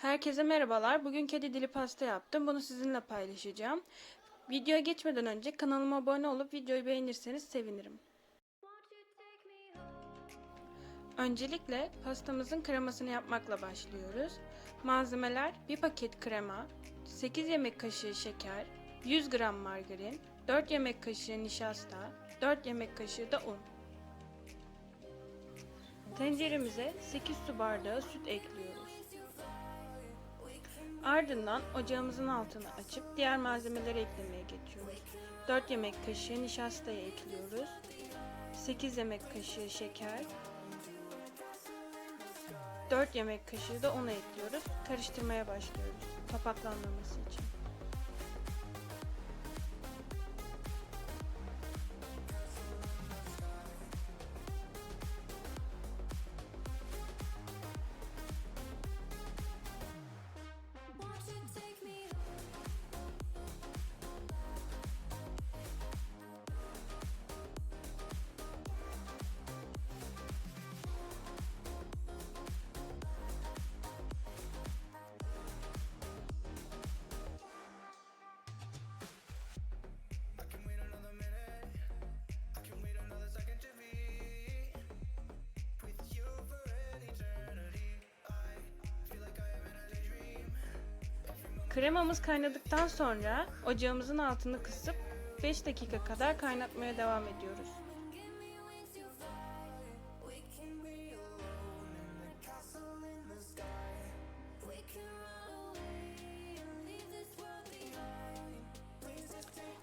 Herkese merhabalar. Bugün kedi dili pasta yaptım. Bunu sizinle paylaşacağım. Videoya geçmeden önce kanalıma abone olup videoyu beğenirseniz sevinirim. Öncelikle pastamızın kremasını yapmakla başlıyoruz. Malzemeler 1 paket krema, 8 yemek kaşığı şeker, 100 gram margarin, 4 yemek kaşığı nişasta, 4 yemek kaşığı da un. Tenceremize 8 su bardağı süt ekliyoruz. Ardından ocağımızın altını açıp diğer malzemeleri eklemeye geçiyoruz. 4 yemek kaşığı nişastayı ekliyoruz. 8 yemek kaşığı şeker. 4 yemek kaşığı da unu ekliyoruz. Karıştırmaya başlıyoruz. Topaklanmaması için. Kremamız kaynadıktan sonra ocağımızın altını kısıp 5 dakika kadar kaynatmaya devam ediyoruz.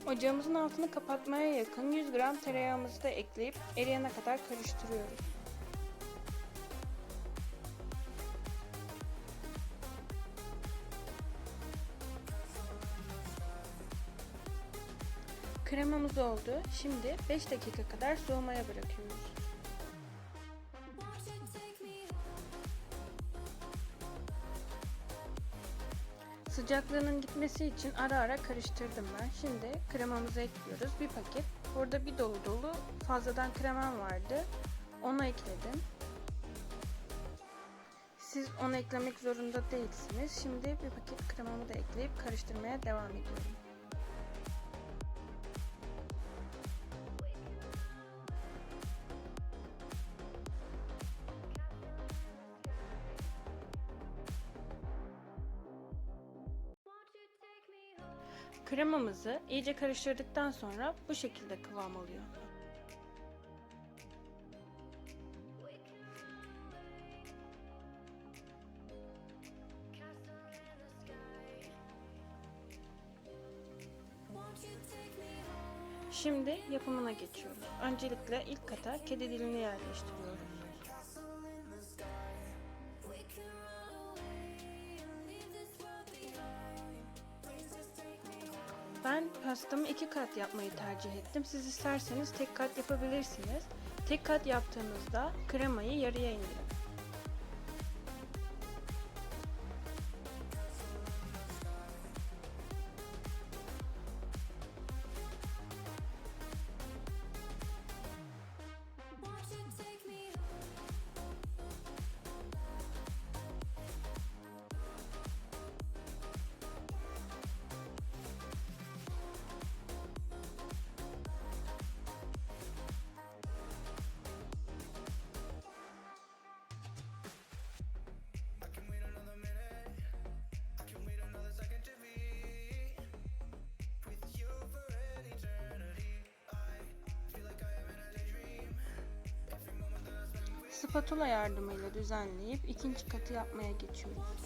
Ocağımızın altını kapatmaya yakın 100 gram tereyağımızı da ekleyip eriyene kadar karıştırıyoruz. Kremamız oldu. Şimdi 5 dakika kadar soğumaya bırakıyoruz. Sıcaklığının gitmesi için ara ara karıştırdım ben. Şimdi kremamızı ekliyoruz. Bir paket. Burada bir dolu dolu fazladan kremam vardı. Onu ekledim. Siz onu eklemek zorunda değilsiniz. Şimdi bir paket kremamı da ekleyip karıştırmaya devam ediyorum. Kremamızı iyice karıştırdıktan sonra bu şekilde kıvam alıyor. Şimdi yapımına geçiyoruz. Öncelikle ilk kata kedi dilini yerleştiriyoruz. Pastamı iki kat yapmayı tercih ettim. Siz isterseniz tek kat yapabilirsiniz. Tek kat yaptığınızda kremayı yarıya indirin. Spatula yardımıyla düzenleyip ikinci katı yapmaya geçiyoruz.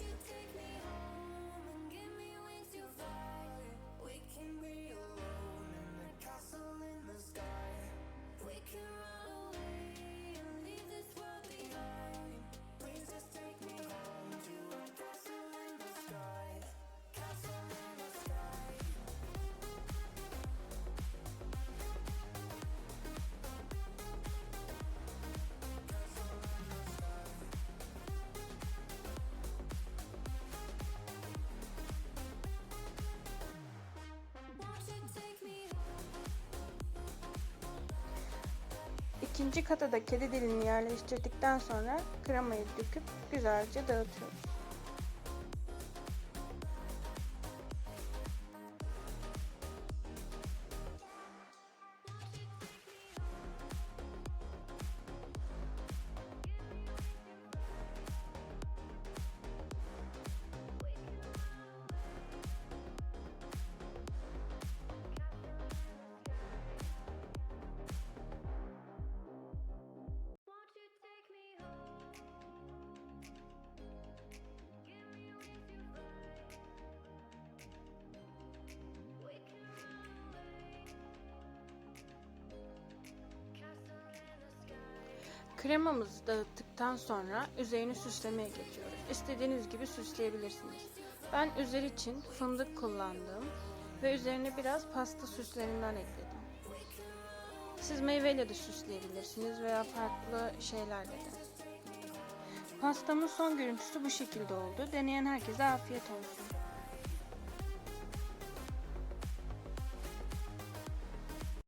İkinci kata da kedi dilini yerleştirdikten sonra kremayı döküp güzelce dağıtıyoruz. Kremamızı dağıttıktan sonra üzerini süslemeye geçiyoruz. İstediğiniz gibi süsleyebilirsiniz. Ben üzeri için fındık kullandım ve üzerine biraz pasta süslerinden ekledim. Siz meyveyle de süsleyebilirsiniz veya farklı şeylerle de. Pastamın son görüntüsü bu şekilde oldu. Deneyen herkese afiyet olsun.